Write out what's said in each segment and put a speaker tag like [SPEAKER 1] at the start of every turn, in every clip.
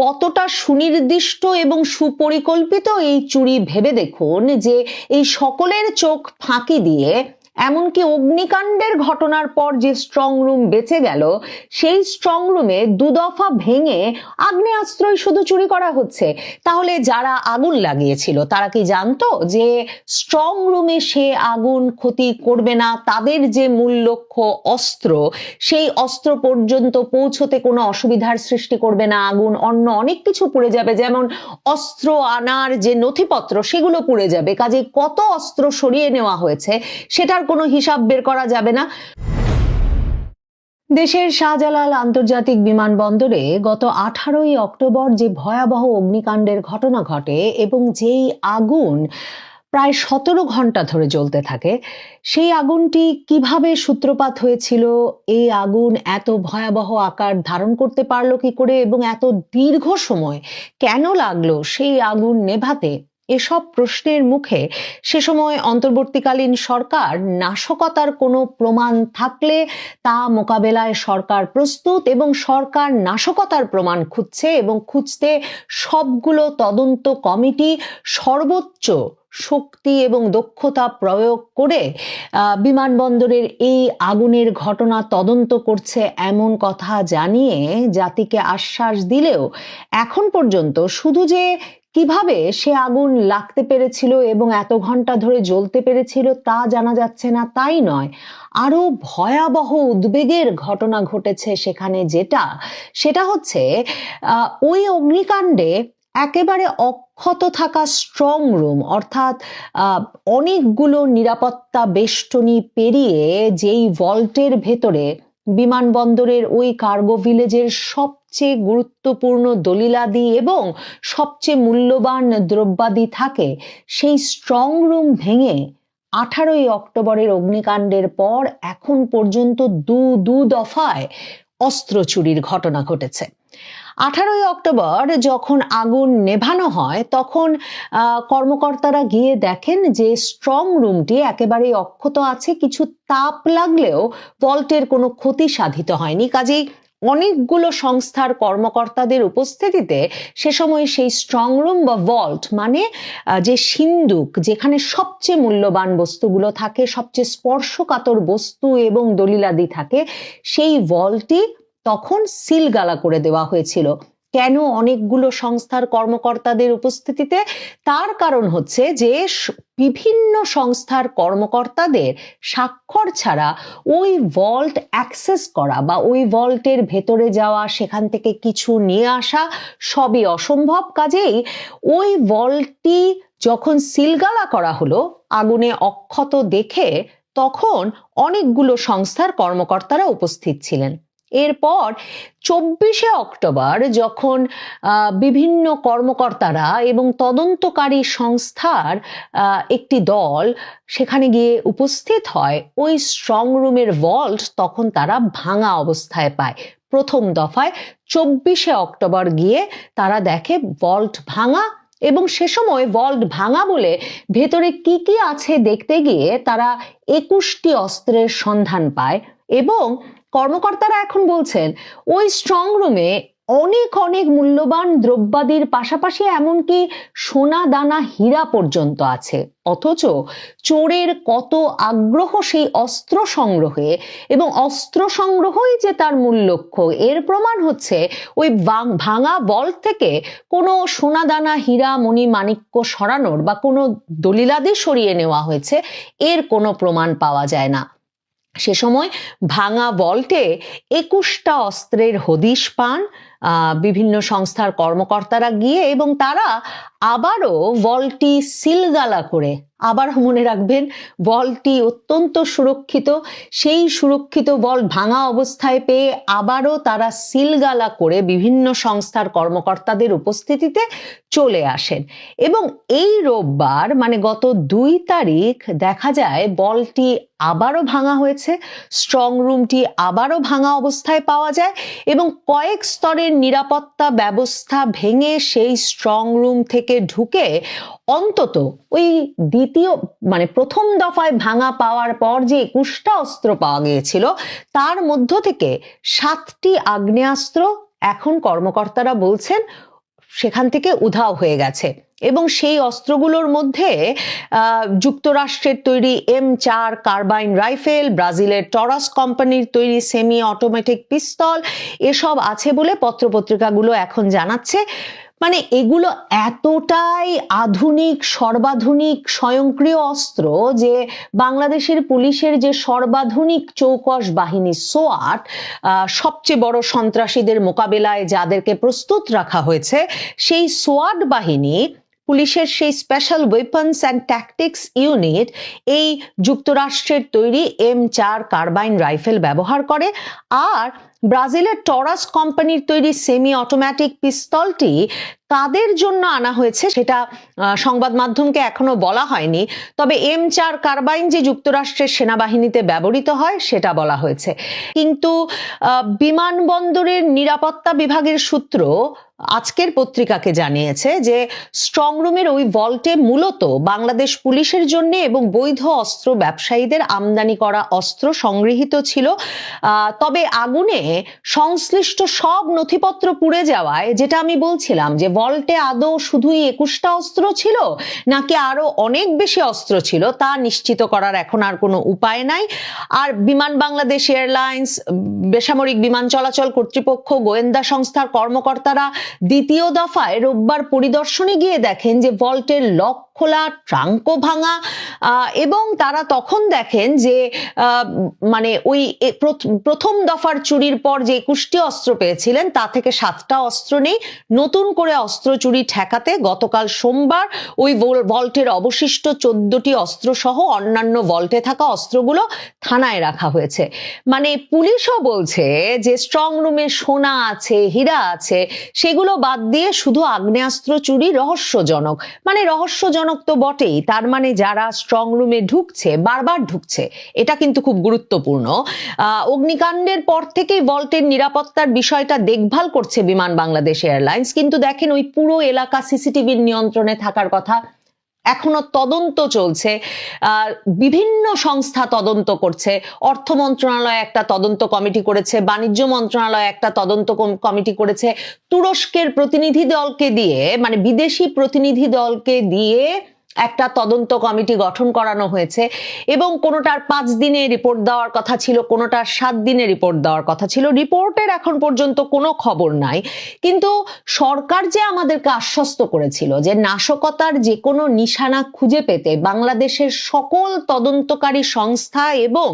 [SPEAKER 1] কতটা সুনির্দিষ্ট এবং সুপরিকল্পিত এই চুরি ভেবে দেখুন যে এই সকলের চোখ ফাঁকি দিয়ে এমনকি অগ্নিকাণ্ডের ঘটনার পর যে স্ট্রং রুম বেঁচে গেল, সেই স্ট্রং রুমে দুদফা ভেঙে আগ্নেয়াস্ত্রই শুধু চুরি করা হচ্ছে। তাহলে যারা আগুন লাগিয়েছিল, তারা কি জানতো যে স্ট্রং রুমে সে আগুন ক্ষতি করবে না? তাদের যে মূল লক্ষ্য অস্ত্র, সেই অস্ত্র পর্যন্ত পৌঁছতে কোনো অসুবিধার সৃষ্টি করবে না। আগুন অন্য অনেক কিছু পুড়ে যাবে, যেমন অস্ত্র আনার যে নথিপত্র, সেগুলো পুড়ে যাবে। কাজে কত অস্ত্র সরিয়ে নেওয়া হয়েছে, সেটার কোনো হিসাব বের করা যাবে না। দেশের শাহজালাল আন্তর্জাতিক বিমানবন্দরে গত আঠারোই অক্টোবর যে ভয়াবহ অগ্নিকাণ্ডের ঘটনা ঘটে এবং যেই আগুন প্রায় সতেরো ঘণ্টা ধরে জ্বলতে থাকে, সেই আগুনটি কীভাবে সূত্রপাত হয়েছিল, এই আগুন এত ভয়াবহ আকার ধারণ করতে পারল কি করে এবং এত দীর্ঘ সময় কেন লাগল সেই আগুন নেভাতে এসব প্রশ্নের মুখে সে সময় অন্তর্বর্তীকালীন সরকার নাশকতার কোনো প্রমাণ থাকলে তা মোকাবেলায় সরকার প্রস্তুত এবং সরকার নাশকতার প্রমাণ খুঁজছে এবং খুঁজতে সবগুলো তদন্ত কমিটি সর্বোচ্চ শক্তি এবং দক্ষতা প্রয়োগ করে বিমানবন্দরের এই আগুনের ঘটনা তদন্ত করছে এমন কথা জানিয়ে জাতিকে আশ্বাস দিলেও এখন পর্যন্ত শুধু যে কীভাবে সে আগুন লাগতে পেরেছিল এবং এত ঘণ্টা ধরে জ্বলতে পেরেছিল তা জানা যাচ্ছে না, তাই নয়। আরও ভয়াবহ উদ্বেগের ঘটনা ঘটেছে সেখানে যেটা, সেটা হচ্ছে ওই অগ্নিকাণ্ডে একেবারে অক্ষত থাকা স্ট্রং রুম অর্থাৎ অনেকগুলো নিরাপত্তা বেষ্টনী পেরিয়ে যেই ভল্টের ভেতরে বিমানবন্দরের ওই কার্গো ভিলেজের সবচেয়ে গুরুত্বপূর্ণ দলিলাদি এবং সবচেয়ে মূল্যবান দ্রব্যাদি থাকে, সেই স্ট্রং রুম ভেঙে আঠারোই অক্টোবরের অগ্নিকাণ্ডের পর এখন পর্যন্ত দু দু দফায় অস্ত্র চুরির ঘটনা ঘটেছে। আঠারোই অক্টোবর যখন আগুন নেভানো হয়, তখন কর্মকর্তারা গিয়ে দেখেন যে স্ট্রং রুমটি একেবারে অক্ষত আছে, কিছু তাপ লাগলেও ভল্টের কোনো ক্ষতি সাধিত হয়নি। কাজেই অনেকগুলো সংস্থার কর্মকর্তাদের উপস্থিতিতে সে সময় সেই স্ট্রংরুম বা ভল্ট মানে যে সিন্দুক যেখানে সবচেয়ে মূল্যবান বস্তুগুলো থাকে, সবচেয়ে স্পর্শকাতর বস্তু এবং দলিলাদি থাকে, সেই ভল্টটি তখন সিলগালা করে দেওয়া হয়েছিল। কেন অনেকগুলো সংস্থার কর্মকর্তাদের উপস্থিতিতে? তার কারণ হচ্ছে যে বিভিন্ন সংস্থার কর্মকর্তাদের স্বাক্ষর ছাড়া ওই ভল্ট অ্যাক্সেস করা বা ওই ভল্টের ভেতরে যাওয়া, সেখান থেকে কিছু নিয়ে আসা সবই অসম্ভব। কাজেই ওই ভল্টটি যখন সিলগালা করা হলো, আগুনে অক্ষত দেখে তখন অনেকগুলো সংস্থার কর্মকর্তারা উপস্থিত ছিলেন। এরপর চব্বিশে অক্টোবর যখন বিভিন্ন কর্মকর্তারা এবং তদন্তকারী সংস্থার একটি দল সেখানে গিয়ে উপস্থিত হয়, ওই স্ট্রং রুমের ভল্ট তখন তারা ভাঙা অবস্থায় পায়। প্রথম দফায় চব্বিশে অক্টোবর গিয়ে তারা দেখে ভল্ট ভাঙা এবং সে সময় ভল্ট ভাঙা বলে ভেতরে কি কি আছে দেখতে গিয়ে তারা একুশটি অস্ত্রের সন্ধান পায় এবং কর্মকর্তারা এখন বলছেন, ওই স্ট্রং রুমে অনেক অনেক মূল্যবান দ্রব্যাদির পাশাপাশি এমনকি সোনা দানা হীরা পর্যন্ত আছে। অথচ চোরের কত আগ্রহ সেই অস্ত্র সংগ্রহে এবং অস্ত্র সংগ্রহই যে তার মূল লক্ষ্য, এর প্রমাণ হচ্ছে ওই ভাঙা বল থেকে কোনো সোনা দানা হীরা, মণি, মাণিক্য সরানোর বা কোনো দলিলাদি সরিয়ে নেওয়া হয়েছে, এর কোনো প্রমাণ পাওয়া যায় না। সে সময় ভাঙা বল্টে একুশটা অস্ত্রের হদিশ পান বিভিন্ন সংস্থার কর্মকর্তারা গিয়ে এবং তারা আবারও বলটি সিলগালা করে আবার মনে রাখবেন, বলটি অত্যন্ত সুরক্ষিত। সেই সুরক্ষিত বল ভাঙা অবস্থায় পেয়ে আবারও তারা সিলগালা করে বিভিন্ন সংস্থার কর্মকর্তাদের উপস্থিতিতে চলে আসেন। এবং এই রোববার মানে গত দুই তারিখ, দেখা যায় বলটি আবারও ভাঙা হয়েছে স্ট্রং রুমটি আবারও ভাঙা অবস্থায় পাওয়া যায় এবং কয়েক স্তরের নিরাপত্তা ব্যবস্থা ভেঙে সেই স্ট্রং রুম থেকে ঢুকে অন্তত ওই দ্বিতীয় মানে প্রথম দফায় ভাঙা পাওয়ার পর যে একুশটা অস্ত্র পাওয়া গিয়েছিল, তার মধ্য থেকে সাতটি আগ্নেয়াস্ত্র এখন কর্মকর্তারা বলছেন সেখান থেকে উধাও হয়ে গেছে। এবং সেই অস্ত্রগুলোর মধ্যে যুক্তরাষ্ট্রের তৈরি এম চার কার্বাইন রাইফেল, ব্রাজিলের টরাস কোম্পানির তৈরি সেমি অটোমেটিক পিস্তল, এসব আছে বলে পত্রপত্রিকাগুলো এখন জানাচ্ছে। মানে এগুলো এতটাই আধুনিক, সর্বাধুনিক, স্বয়ংক্রিয় অস্ত্র যে বাংলাদেশের পুলিশের যে সর্বাধুনিক চৌকস বাহিনী সোয়াট সবচেয়ে বড় সন্ত্রাসীদের মোকাবেলায় যাদেরকে প্রস্তুত রাখা হয়েছে, সেই সোয়াট বাহিনী পুলিশের সেই special weapons and tactics unit এই যুক্তরাষ্ট্রের তৈরি এম চার কার্বাইন রাইফেল ব্যবহার করে। আর ব্রাজিলের টরাস কোম্পানির তৈরি সেমি অটোম্যাটিক পিস্তলটি কাদের জন্য আনা হয়েছে সেটা সংবাদ মাধ্যমকে এখনও বলা হয়নি। তবে এম চার কার্বাইন যে যুক্তরাষ্ট্রের সেনাবাহিনীতে ব্যবহৃত হয়, সেটা বলা হয়েছে। কিন্তু বিমানবন্দরের নিরাপত্তা বিভাগের সূত্র আজকের পত্রিকাকে জানিয়েছে যে স্ট্রংরুমের ওই ভল্টে মূলত বাংলাদেশ পুলিশের জন্য এবং বৈধ অস্ত্র ব্যবসায়ীদের আমদানি করা অস্ত্র সংগৃহীত ছিল। তবে আগুনে সংশ্লিষ্ট সব নথিপত্র পুড়ে যাওয়ায়, যেটা আমি বলছিলাম যে ভল্টে আদৌ শুধুই একুশটা অস্ত্র ছিল, নাকি আরও অনেক বেশি অস্ত্র ছিল, তা নিশ্চিত করার এখন আর কোনো উপায় নাই। আর বিমান বাংলাদেশ এয়ারলাইন্স বেসামরিক বিমান চলাচল কর্তৃপক্ষ, গোয়েন্দা সংস্থার কর্মকর্তারা দ্বিতীয় দফায় রোববার পরিদর্শনে গিয়ে দেখেন যে ভল্টের লক খোলা, ট্রাঙ্কও ভাঙা এবং তারা তখন দেখেন যে মানে ওই প্রথম দফার চুরির পর যে একুশটি অস্ত্র পেয়েছিলেন, তা থেকে সাতটা অস্ত্র নেই। নতুন করে অস্ত্র চুরি ঠেকাতে গতকাল সোমবার ওই ভল্টের অবশিষ্ট চোদ্দটি অস্ত্র সহ অন্যান্য ভল্টে থাকা অস্ত্রগুলো থানায় রাখা হয়েছে। মানে পুলিশও বলছে যে, স্ট্রং রুমে সোনা আছে, হীরা আছে, সেগুলো বাদ দিয়ে শুধু আগ্নেয়াস্ত্র চুরি রহস্যজনক। মানে রহস্যজনক তো বটেই, তার মানে যারা স্ট্রং রুমে ঢুকছে, বারবার ঢুকছে, এটা কিন্তু খুব গুরুত্বপূর্ণ। অগ্নিকাণ্ডের পর থেকেই ভল্টের নিরাপত্তার বিষয়টা দেখভাল করছে বিমান বাংলাদেশ এয়ারলাইন্স, কিন্তু দেখেন ওই পুরো এলাকা সিসিটিভির নিয়ন্ত্রণে থাকার কথা এখনও তদন্ত চলছে বিভিন্ন সংস্থা তদন্ত করছে। অর্থ মন্ত্রণালয় একটা তদন্ত কমিটি করেছে, বাণিজ্য মন্ত্রণালয় একটা তদন্ত কমিটি করেছে। তুরস্কের প্রতিনিধি দলকে দিয়ে মানে বিদেশি প্রতিনিধি দলকে দিয়ে একটা তদন্ত কমিটি গঠন করানো হয়েছে এবং কোনোটার পাঁচ দিনে রিপোর্ট দেওয়ার কথা ছিল, কোনোটার সাত দিনে রিপোর্ট দেওয়ার কথা ছিল। রিপোর্টের এখন পর্যন্ত কোনো খবর নাই। কিন্তু সরকার যে আমাদেরকে আশ্বস্ত করেছিল যে নাশকতার যে কোনো নিশানা খুঁজে পেতে বাংলাদেশের সকল তদন্তকারী সংস্থা এবং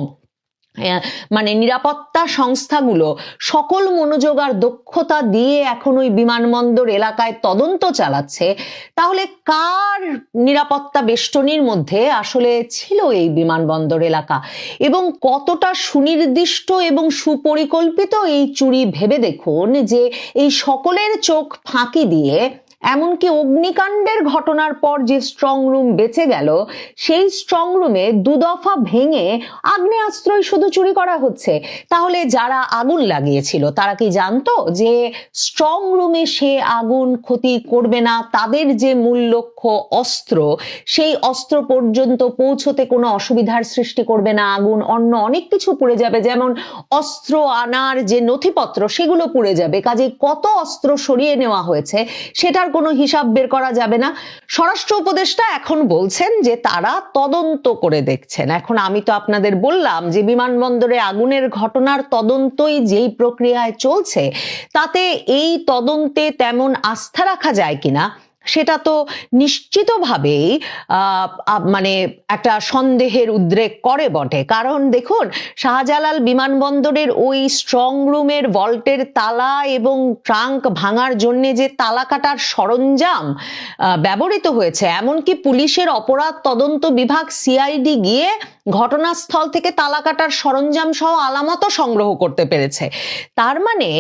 [SPEAKER 1] মানে নিরাপত্তা সংস্থাগুলো সকল মনোযোগ আর দক্ষতা দিয়ে এখন ওই বিমানবন্দর এলাকায় তদন্ত চালাচ্ছে, তাহলে কার নিরাপত্তা বেষ্টনীর মধ্যে আসলে ছিল এই বিমানবন্দর এলাকা? এবং কতটা সুনির্দিষ্ট এবং সুপরিকল্পিত এই চুরি? ভেবে দেখুন যে এই সকলের চোখ ফাঁকি দিয়ে এমনকি অগ্নিকাণ্ডের ঘটনার পর যে স্ট্রং রুম বেঁচে গেল, সেই স্ট্রং রুমে দুদফা ভেঙে আগ্নেয়াস্ত্রই শুধু চুরি করা হচ্ছে। তাহলে যারা আগুন লাগিয়েছিল, তারা কি জানতো যে স্ট্রং রুমে সে আগুন ক্ষতি করবে না? তাদের যে মূল লক্ষ্য অস্ত্র, সেই অস্ত্র পর্যন্ত পৌঁছতে কোনো অসুবিধার সৃষ্টি করবে না। আগুন অন্য অনেক কিছু পুড়ে যাবে, যেমন অস্ত্র আনার যে নথিপত্র, সেগুলো পুড়ে যাবে। কাজে কত অস্ত্র সরিয়ে নেওয়া হয়েছে, সেটার কোনো হিসাব বের করা যাবে না। স্বরাষ্ট্র উপদেষ্টা এখন বলছেন যে তারা তদন্ত করে দেখছেন। এখন আমি তো আপনাদের বললাম যে বিমানবন্দরে আগুনের ঘটনার তদন্তই যেই প্রক্রিয়ায় চলছে, তাতে এই তদন্তে তেমন আস্থা রাখা যায় কিনা সেটা তো নিশ্চিতভাবেই মানে একটা সন্দেহের উদ্রেক করে বটে। কারণ দেখুন, শাহজালাল বিমানবন্দরের ওই স্ট্রং রুমের ভল্টের তালা এবং ট্রাঙ্ক ভাঙার জন্য যে তালা কাটার সরঞ্জাম ব্যবহৃত হয়েছে, এমনকি পুলিশের অপরাধ তদন্ত বিভাগ সিআইডি গিয়ে ঘটনাস্থল থেকে তালা কাটার সরঞ্জাম সহ আলামতও সংগ্রহ করতে পেরেছে। তার মানে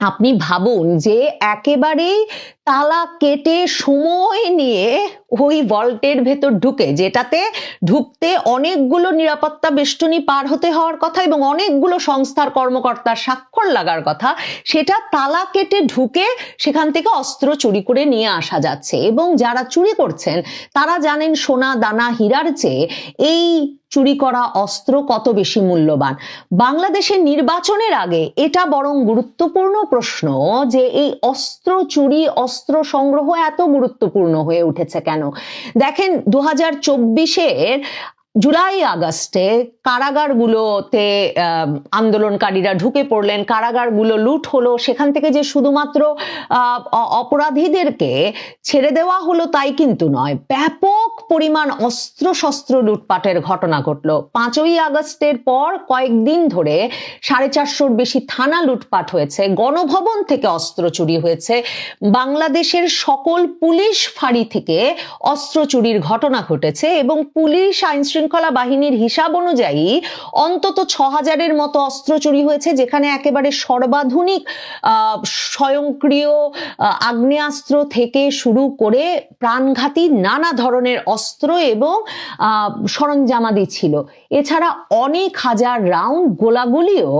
[SPEAKER 1] আপনি ভাবুন যে একেবারেই তালা কেটে সময় নিয়ে ওই ভল্টের ভেতর ঢুকে, যেটাতে ঢুকতে অনেকগুলো নিরাপত্তা বেষ্টনী পার হতে হওয়ার কথা এবং অনেকগুলো সংস্থার কর্মকর্তার স্বাক্ষর লাগার কথা, সেটা তালা কেটে ঢুকে সেখান থেকে অস্ত্র চুরি করে নিয়ে আসা যাচ্ছে। এবং যারা চুরি করছেন, তারা জানেন সোনা দানা হীরার চেয়ে এই চুরি করা অস্ত্র কত বেশি মূল্যবান? বাংলাদেশের নির্বাচনের আগে এটা বরং গুরুত্বপূর্ণ প্রশ্ন যে এই অস্ত্র চুরি, অস্ত্র সংগ্রহ এত গুরুত্বপূর্ণ হয়ে উঠেছে কেন? দেখেন দু হাজার চব্বিশের জুলাই আগস্টে কারাগারগুলোতে আন্দোলনকারীরা ঢুকে পড়লেন। কারাগারগুলো লুট হলো। সেখান থেকে যে শুধুমাত্র অপরাধীদেরকে ছেড়ে দেওয়া হলো তাই কিন্তু নয়। ব্যাপক পরিমাণ অস্ত্র শস্ত্র লুটপাটের ঘটনা ঘটলো। পাঁচই আগস্টের পর কয়েকদিন ধরে সাড়ে চারশোর বেশি থানা লুটপাট হয়েছে। গণভবন থেকে অস্ত্র চুরি হয়েছে। বাংলাদেশের সকল পুলিশ ফাঁড়ি থেকে অস্ত্র চুরির ঘটনা ঘটেছে এবং পুলিশ আইন শৃঙ্খলা বাহিনীর হিসাব অনুযায়ী অন্তত ছ হাজারের মতো অস্ত্র চুরি হয়েছে, যেখানে একেবারে সর্বাধুনিক স্বয়ংক্রিয় আগ্নেয়াস্ত্র থেকে শুরু করে প্রাণঘাতী নানা ধরনের অস্ত্র এবং সরঞ্জামাদি ছিল। এছাড়া অনেক হাজার রাউন্ড গোলাগুলিও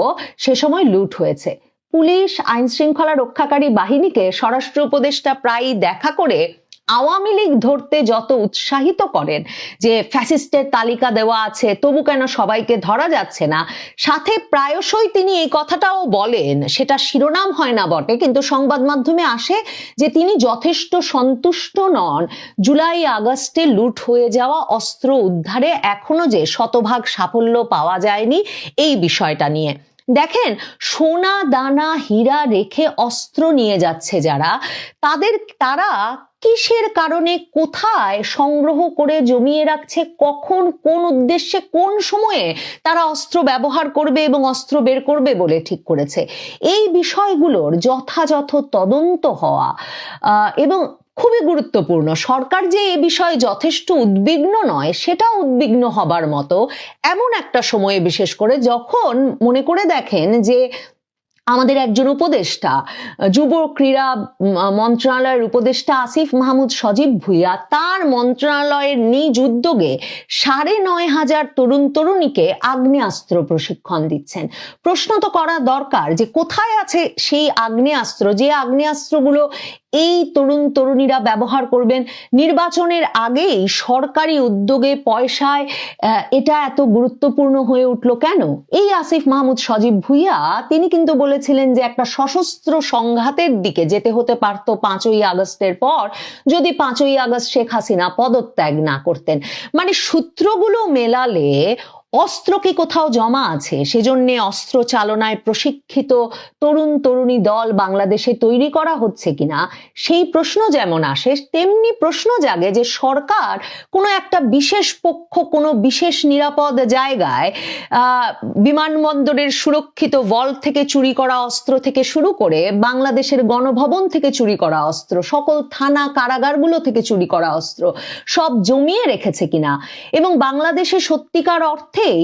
[SPEAKER 1] সে সময় লুট হয়েছে। পুলিশ আইন শৃঙ্খলা রক্ষাকারী বাহিনীকে স্বরাষ্ট্র উপদেষ্টা প্রায়ই দেখা করে আওয়ামী লীগ ধরতে যত উৎসাহিত করেন যে ফ্যাসিস্টের তালিকা দেওয়া আছে, তবু কেন সবাইকে ধরা যাচ্ছে না? সাথে প্রায়শই তিনি এই কথাটাও বলেন, সেটা শিরোনাম হয় না বটে, কিন্তু সংবাদ মাধ্যমে আসে যে তিনি যথেষ্ট সন্তুষ্ট নন। জুলাই আগস্টে লুট হয়ে যাওয়া অস্ত্র উদ্ধারে এখনও যে শতভাগ সাফল্য পাওয়া যায়নি, এই বিষয়টা নিয়ে। দেখেন, সোনা, দানা, হীরা রেখে অস্ত্র নিয়ে যাচ্ছে যারা, তাদের, তারা কিসের কারণে কোথায় সংগ্রহ করে জমিয়ে রাখছে, কখন, কোন উদ্দেশ্যে, কোন সময়ে তারা অস্ত্র ব্যবহার করবে এবং অস্ত্র বের করবে বলে ঠিক করেছে। এই বিষয়গুলোর যথাযথ তদন্ত হওয়া এবং খুবই গুরুত্বপূর্ণ। সরকার যে এ বিষয়ে যথেষ্ট উদ্বিগ্ন নয়, সেটা উদ্বিগ্ন হবার মতো এমন একটা সময়ে বিশেষ করে যখন মনে করে দেখেন যে আমাদের একজন উপদেষ্টা, যুব ক্রীড়া মন্ত্রণালয়ের উপদেষ্টা আসিফ মাহমুদ সজীব ভুইয়া তার মন্ত্রণালয়ের নিজ উদ্যোগে সাড়ে নয় হাজার তরুণ তরুণীকে আগ্নেয়াস্ত্র প্রশিক্ষণ দিচ্ছেন। প্রশ্ন তো করা দরকার যে কোথায় আছে সেই আগ্নেয়াস্ত্র, যে আগ্নেয়াস্ত্রগুলো এই তরুণ তরুণীরা ব্যবহার করবেন। নির্বাচনের আগেই সরকারি উদ্যোগে পয়সায় এটা এত গুরুত্বপূর্ণ হয়ে উঠল কেন? এই আসিফ মাহমুদ সজীব ভুইয়া, তিনি কিন্তু বলেছিলেন যে একটা সশস্ত্র সংঘাতের দিকে যেতে হতে পারত পাঁচই আগস্টের পর, যদি পাঁচই আগস্ট শেখ হাসিনা পদত্যাগ না করতেন। মানে সূত্রগুলো মেলালে অস্ত্র কি কোথাও জমা আছে? সেজন্য অস্ত্র চালনায় প্রশিক্ষিত তরুণ তরুণী দল বাংলাদেশে তৈরি করা হচ্ছে কিনা? সেই প্রশ্ন যেমন আসে, তেমনি প্রশ্ন জাগে যে সরকার কোনো একটা বিশেষ পক্ষ, কোনো বিশেষ নিরাপদ জায়গায় বিমানবন্দরের সুরক্ষিত বল থেকে চুরি করা অস্ত্র থেকে শুরু করে বাংলাদেশের গণভবন থেকে চুরি করা অস্ত্র, সকল থানা কারাগারগুলো থেকে চুরি করা অস্ত্র সব জমিয়ে রেখেছে কিনা? এবং বাংলাদেশে সত্যিকার অর্থেই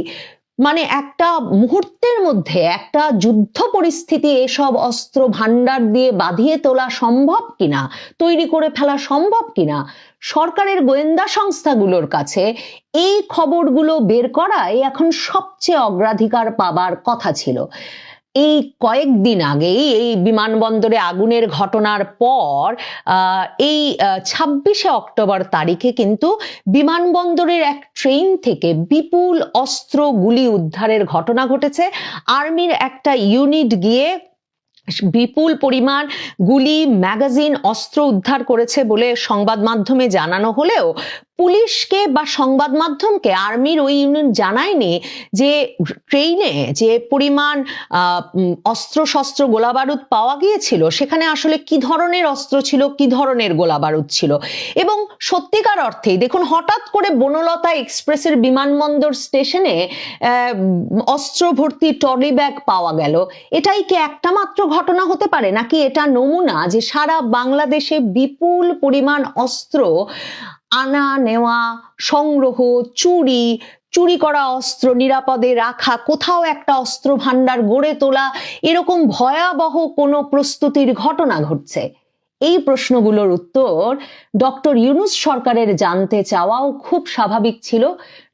[SPEAKER 1] মানে একটা মুহূর্তের মধ্যে একটা যুদ্ধ পরিস্থিতি এসব অস্ত্র ভান্ডার দিয়ে বাঁধিয়ে তোলা সম্ভব কিনা, তৈরি করে ফেলা সম্ভব কিনা, সরকারের গোয়েন্দা সংস্থাগুলোর কাছে এই খবরগুলো বের করাই এখন সবচেয়ে অগ্রাধিকার পাবার কথা ছিল। এই কয়েকদিন আগেই এই বিমানবন্দরে আগুনের ঘটনার পর এই ছাব্বিশে অক্টোবর তারিখে কিন্তু বিমানবন্দরের এক ট্রেন থেকে বিপুল অস্ত্র গুলি উদ্ধারের ঘটনা ঘটেছে। আর্মির একটা ইউনিট গিয়ে বিপুল পরিমাণ গুলি, ম্যাগাজিন, অস্ত্র উদ্ধার করেছে বলে সংবাদ মাধ্যমে জানানো হলেও পুলিশকে বা সংবাদ মাধ্যমকে আর্মির ওই ইউনিয়ন জানায়নি যে ট্রেনে যে পরিমাণ অস্ত্র শস্ত্র গোলাবারুদ পাওয়া গিয়েছিল, সেখানে আসলে কি ধরনের অস্ত্র ছিল, কি ধরনের গোলাবারুদ ছিল? এবং সত্যিকার অর্থেই দেখুন, হঠাৎ করে বনলতা এক্সপ্রেসের বিমানবন্দর স্টেশনে অস্ত্র ভর্তি ট্রলি ব্যাগ পাওয়া গেল। এটাই কি একটা মাত্র ঘটনা হতে পারে? নাকি এটা নমুনা যে সারা বাংলাদেশে বিপুল পরিমাণ অস্ত্র আনা, নেওয়া, সংগ্রহ, চুরি চুরি করা অস্ত্র, নিরাপদে রাখা, কোথাও একটা অস্ত্র ভান্ডার গড়ে তোলা, এরকম ভয়াবহ কোনো প্রস্তুতির ঘটনা ঘটছে। এই প্রশ্নগুলোর উত্তর ডক্টর ইউনুস সরকারের জানতে চাওয়াও খুব স্বাভাবিক ছিল।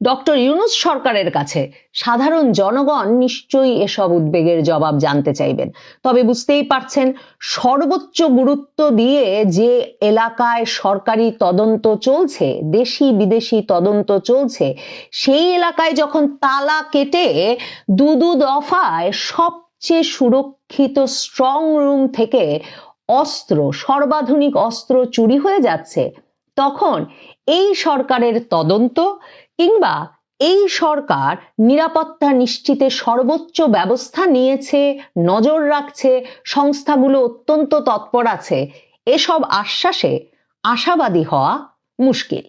[SPEAKER 1] ডক্টর ইউনুস সরকারের কাছে সাধারণ জনগণ নিশ্চয়ই এসব উদ্বেগের জবাব জানতে চাইবেন। তবে বুঝতেই পারছেন, সর্বোচ্চ গুরুত্ব দিয়ে যে এলাকায় সরকারি তদন্ত চলছে, দেশি বিদেশি তদন্ত চলছে, সেই এলাকায় যখন তালা কেটে দু দফায় সবচেয়ে সুরক্ষিত স্ট্রং রুম থেকে অস্ত্র, সর্বাধুনিক অস্ত্র চুরি হয়ে যাচ্ছে, তখন এই সরকারের তদন্ত কিংবা এই সরকার নিরাপত্তা নিশ্চিতে সর্বোচ্চ ব্যবস্থা নিয়েছে, নজর রাখছে, সংস্থাগুলো অত্যন্ত তৎপর আছে, এসব আশ্বাসে আশাবাদী হওয়া মুশকিল।